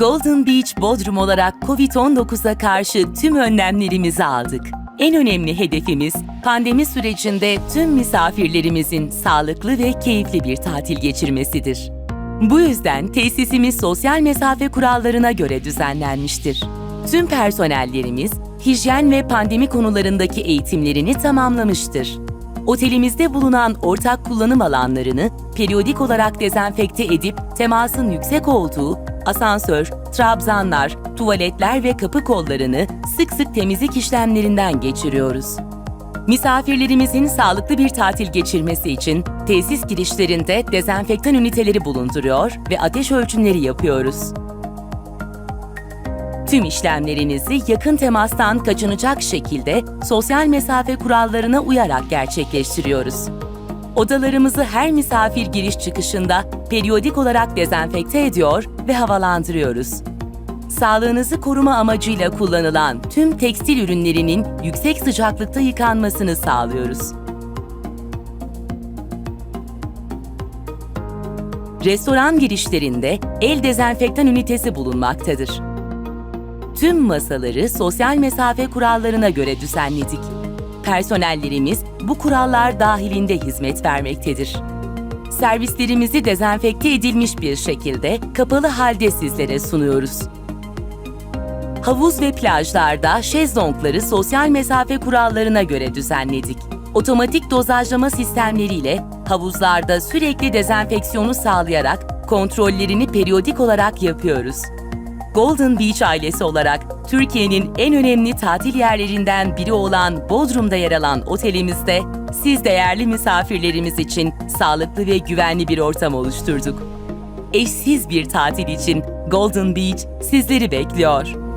Golden Beach Bodrum olarak COVID-19'a karşı tüm önlemlerimizi aldık. En önemli hedefimiz pandemi sürecinde tüm misafirlerimizin sağlıklı ve keyifli bir tatil geçirmesidir. Bu yüzden tesisimiz sosyal mesafe kurallarına göre düzenlenmiştir. Tüm personellerimiz hijyen ve pandemi konularındaki eğitimlerini tamamlamıştır. Otelimizde bulunan ortak kullanım alanlarını periyodik olarak dezenfekte edip temasın yüksek olduğu asansör, trabzanlar, tuvaletler ve kapı kollarını sık sık temizlik işlemlerinden geçiriyoruz. Misafirlerimizin sağlıklı bir tatil geçirmesi için tesis girişlerinde dezenfektan üniteleri bulunduruyor ve ateş ölçümleri yapıyoruz. Tüm işlemlerinizi yakın temastan kaçınacak şekilde sosyal mesafe kurallarına uyarak gerçekleştiriyoruz. Odalarımızı her misafir giriş çıkışında periyodik olarak dezenfekte ediyor ve havalandırıyoruz. Sağlığınızı koruma amacıyla kullanılan tüm tekstil ürünlerinin yüksek sıcaklıkta yıkanmasını sağlıyoruz. Restoran girişlerinde el dezenfektan ünitesi bulunmaktadır. Tüm masaları sosyal mesafe kurallarına göre düzenledik. Personellerimiz bu kurallar dahilinde hizmet vermektedir. Servislerimizi dezenfekte edilmiş bir şekilde kapalı halde sizlere sunuyoruz. Havuz ve plajlarda şezlongları sosyal mesafe kurallarına göre düzenledik. Otomatik dozajlama sistemleriyle havuzlarda sürekli dezenfeksiyonu sağlayarak kontrollerini periyodik olarak yapıyoruz. Golden Beach ailesi olarak Türkiye'nin en önemli tatil yerlerinden biri olan Bodrum'da yer alan otelimizde siz değerli misafirlerimiz için sağlıklı ve güvenli bir ortam oluşturduk. Eşsiz bir tatil için Golden Beach sizleri bekliyor.